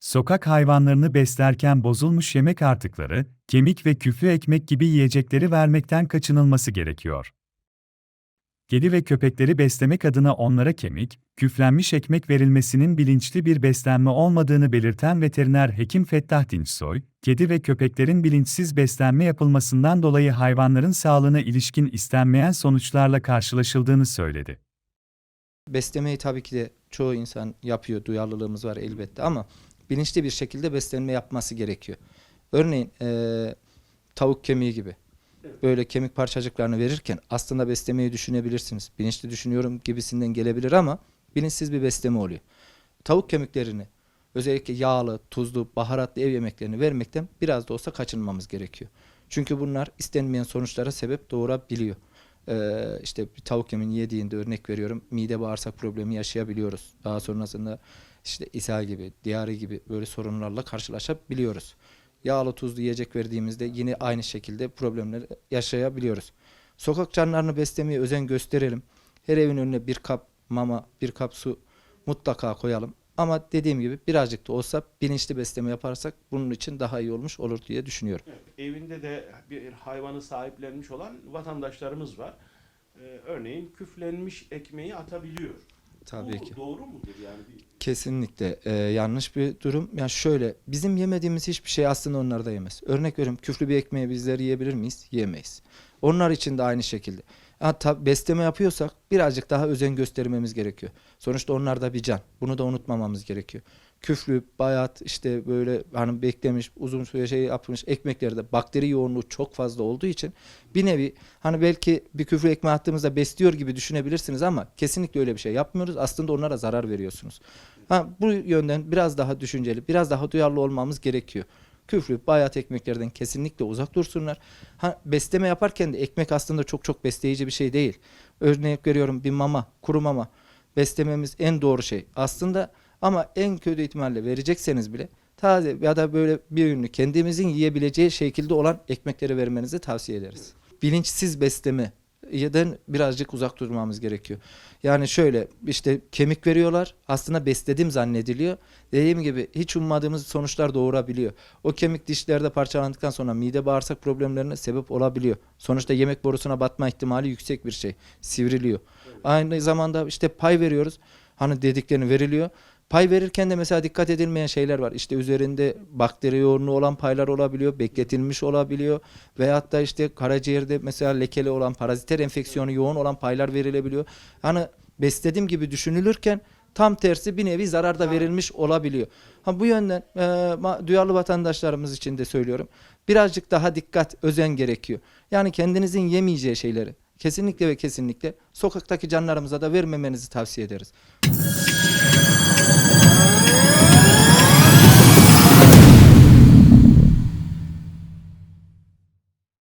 Sokak hayvanlarını beslerken bozulmuş yemek artıkları, kemik ve küflü ekmek gibi yiyecekleri vermekten kaçınılması gerekiyor. Kedi ve köpekleri beslemek adına onlara kemik, küflenmiş ekmek verilmesinin bilinçli bir beslenme olmadığını belirten veteriner hekim Fettah Dinçsoy, kedi ve köpeklerin bilinçsiz beslenme yapılmasından dolayı hayvanların sağlığına ilişkin istenmeyen sonuçlarla karşılaşıldığını söyledi. Beslemeyi tabii ki de çoğu insan yapıyor, duyarlılığımız var elbette ama bilinçli bir şekilde beslenme yapması gerekiyor. Örneğin eee, tavuk kemiği gibi. Böyle kemik parçacıklarını verirken aslında beslemeyi düşünebilirsiniz. Bilinçli düşünüyorum gibisinden gelebilir ama bilinçsiz bir besleme oluyor. Tavuk kemiklerini özellikle yağlı, tuzlu, baharatlı ev yemeklerini vermekten biraz da olsa kaçınmamız gerekiyor. Çünkü bunlar istenmeyen sonuçlara sebep doğurabiliyor. Ee, işte bir tavuk yemeğini yediğinde örnek veriyorum mide bağırsak problemi yaşayabiliyoruz. Daha sonrasında işte ishal gibi, diyare gibi böyle sorunlarla karşılaşabiliyoruz. Yağlı tuzlu yiyecek verdiğimizde yine aynı şekilde problemler yaşayabiliyoruz. Sokak canlılarını beslemeye özen gösterelim. Her evin önüne bir kap mama, bir kap su mutlaka koyalım. Ama dediğim gibi birazcık da olsa bilinçli besleme yaparsak bunun için daha iyi olmuş olur diye düşünüyorum. Evet, evinde de bir hayvanı sahiplenmiş olan vatandaşlarımız var. Ee, örneğin küflenmiş ekmeği atabiliyor. Tabii Bu ki. doğru mudur yani? Kesinlikle e, yanlış bir durum. Yani şöyle bizim yemediğimiz hiçbir şey aslında onlar da yemez. Örnek veriyorum küflü bir ekmeği bizler yiyebilir miyiz? Yemeyiz. Onlar için de aynı şekilde. Ha, tabii besleme yapıyorsak birazcık daha özen göstermemiz gerekiyor. Sonuçta onlar da bir can. Bunu da unutmamamız gerekiyor. Küflü, bayat işte böyle hani beklemiş, uzun süre şey yapmış ekmeklerde bakteri yoğunluğu çok fazla olduğu için bir nevi hani belki bir küflü ekmeği attığımızda besliyor gibi düşünebilirsiniz ama kesinlikle öyle bir şey yapmıyoruz. Aslında onlara zarar veriyorsunuz. Ha, bu yönden biraz daha düşünceli, biraz daha duyarlı olmamız gerekiyor. Küflü, bayat ekmeklerden kesinlikle uzak dursunlar. Ha, besleme yaparken de ekmek aslında çok çok besleyici bir şey değil. Örnek veriyorum bir mama, kuru mama beslememiz en doğru şey. Aslında ama en kötü ihtimalle verecekseniz bile taze ya da böyle bir ürünü kendimizin yiyebileceği şekilde olan ekmekleri vermenizi tavsiye ederiz. Bilinçsiz besleme yeden birazcık uzak durmamız gerekiyor. Yani şöyle işte kemik veriyorlar aslında besledim zannediliyor. Dediğim gibi hiç ummadığımız sonuçlar doğurabiliyor. O kemik dişlerde parçalandıktan sonra mide bağırsak problemlerine sebep olabiliyor. Sonuçta yemek borusuna batma ihtimali yüksek bir şey. Sivriliyor. Aynı zamanda işte pay veriyoruz. Hani dediklerini veriliyor. Pay verirken de mesela dikkat edilmeyen şeyler var. İşte üzerinde bakteri yoğunluğu olan paylar olabiliyor, bekletilmiş olabiliyor. Veyahut da işte karaciğerde mesela lekeli olan, paraziter enfeksiyonu yoğun olan paylar verilebiliyor. Hani beslediğim gibi düşünülürken tam tersi bir nevi zarar da verilmiş olabiliyor. Ha bu yönden e, duyarlı vatandaşlarımız için de söylüyorum. Birazcık daha dikkat, özen gerekiyor. Yani kendinizin yemeyeceği şeyleri kesinlikle ve kesinlikle sokaktaki canlarımıza da vermemenizi tavsiye ederiz.